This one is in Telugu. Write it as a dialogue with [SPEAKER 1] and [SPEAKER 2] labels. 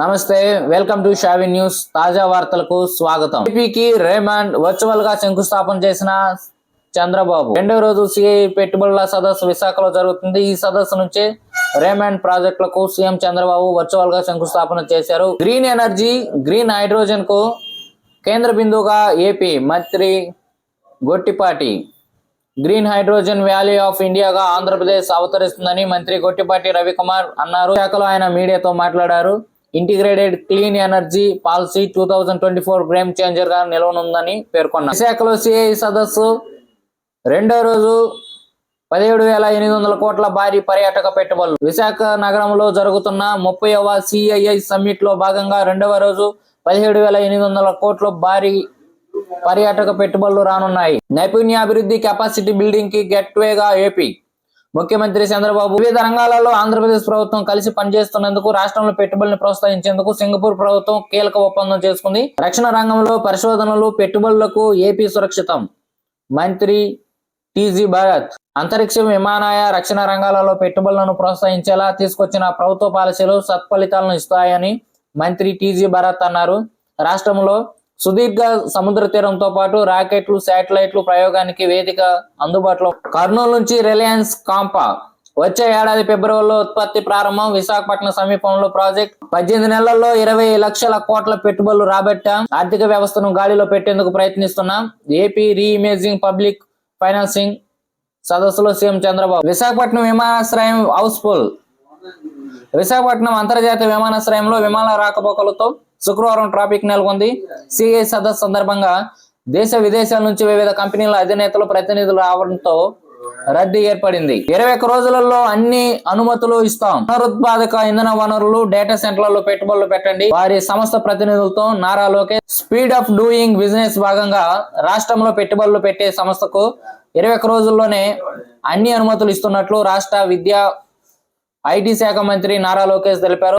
[SPEAKER 1] నమస్తే వెల్కమ్ టు షావి న్యూస్. తాజా వార్తలకు స్వాగతం. ఏపీకి రేమండ్ వర్చువల్గా శంకుస్థాపన చేసిన చంద్రబాబు. రెండో రోజు సిఐ పెట్టుబడుల సదస్సు విశాఖలో జరుగుతుంది. ఈ సదస్సు నుంచి రేమండ్ ప్రాజెక్టులకు సీఎం చంద్రబాబు వర్చువల్గా శంకుస్థాపన చేశారు. గ్రీన్ ఎనర్జీ గ్రీన్ హైడ్రోజన్కు కేంద్ర బిందువుగా ఏపీ మంత్రి Gottipati. Green hydrogen valley of ఇండియాగా Andhra Pradesh అవతరిస్తుందని మంత్రి గొట్టిపాటి రవికుమార్ అన్నారు. శాఖలో ఆయన మీడియాతో మాట్లాడారు. Integrated clean energy policy two thousand twenty four game చేంజర్గా నిలవనుందని పేర్కొన్నారు. విశాఖలో సిఐ సదస్సు రెండో రోజు పదిహేడు వేల ఎనిమిది వందల కోట్ల భారీ పర్యాటక పెట్టుబడులు. విశాఖ నగరంలో జరుగుతున్న ముప్పైవ సిఐఐ సమ్మిట్లో భాగంగా రెండవ రోజు పదిహేడు వేల ఎనిమిది వందల కోట్ల భారీ పర్యాటక పెట్టుబడులు రానున్నాయి. నైపుణ్యాభివృద్ధి కెపాసిటీ బిల్డింగ్కి గెట్ వేగా ఏపీ ముఖ్యమంత్రి చంద్రబాబు వివిధ రంగాలలో ఆంధ్రప్రదేశ్ ప్రభుత్వం కలిసి పనిచేస్తున్నందుకు రాష్ట్రంలో పెట్టుబడులను ప్రోత్సహించేందుకు సింగపూర్ ప్రభుత్వం కీలక ఒప్పందం చేసుకుంది. రక్షణ రంగంలో పరిశోధనలు పెట్టుబడులకు ఏపీ సురక్షితం. మంత్రి టీజీ భారత్ అంతరిక్ష విమానాయ రక్షణ రంగాలలో పెట్టుబడులను ప్రోత్సహించేలా తీసుకొచ్చిన ప్రభుత్వ పాలసీలు సత్ఫలితాలను ఇస్తాయని మంత్రి టీజీ భారత్ అన్నారు. రాష్ట్రంలో సుదీర్ఘ సముద్ర తీరంతో పాటు రాకెట్లు శాటిలైట్లు ప్రయోగానికి వేదిక అందుబాటులో. కర్నూలు నుంచి రిలయన్స్ కాంపా వచ్చే ఏడాది ఫిబ్రవరిలో ఉత్పత్తి ప్రారంభం. విశాఖపట్నం సమీపంలో ప్రాజెక్ట్. పద్దెనిమిది నెలల్లో ఇరవై లక్షల కోట్ల పెట్టుబడులు రాబట్టాం. ఆర్థిక వ్యవస్థను గాలిలో పెట్టేందుకు ప్రయత్నిస్తున్నాం. ఏపీ రీఇమేజింగ్ పబ్లిక్ ఫైనాన్సింగ్ సదస్సులో సీఎం చంద్రబాబు. విశాఖపట్నం విమానాశ్రయం హౌస్ఫుల్. విశాఖపట్నం అంతర్జాతీయ విమానాశ్రయంలో విమాన రాకపోకలతో శుక్రవారం ట్రాఫిక్ నెలకొంది. సిఐ సదస్సు సందర్భంగా దేశ విదేశాల నుంచి వివిధ కంపెనీల అధినేతలు ప్రతినిధులు రావడంతో రద్దీ ఏర్పడింది. ఇరవై ఒక్క రోజులలో అన్ని అనుమతులు ఇస్తాం. పునరుత్పాదక ఇంధన వనరులు డేటా సెంటర్లలో పెట్టుబడులు పెట్టండి. వారి సంస్థ ప్రతినిధులతో Nara Lokesh. Speed of doing business భాగంగా రాష్ట్రంలో పెట్టుబడులు పెట్టే సంస్థకు ఇరవై ఒక్క రోజుల్లోనే అన్ని అనుమతులు ఇస్తున్నట్లు రాష్ట్ర విద్యా ఐటీ శాఖ మంత్రి నారా లోకేష్ తెలిపారు.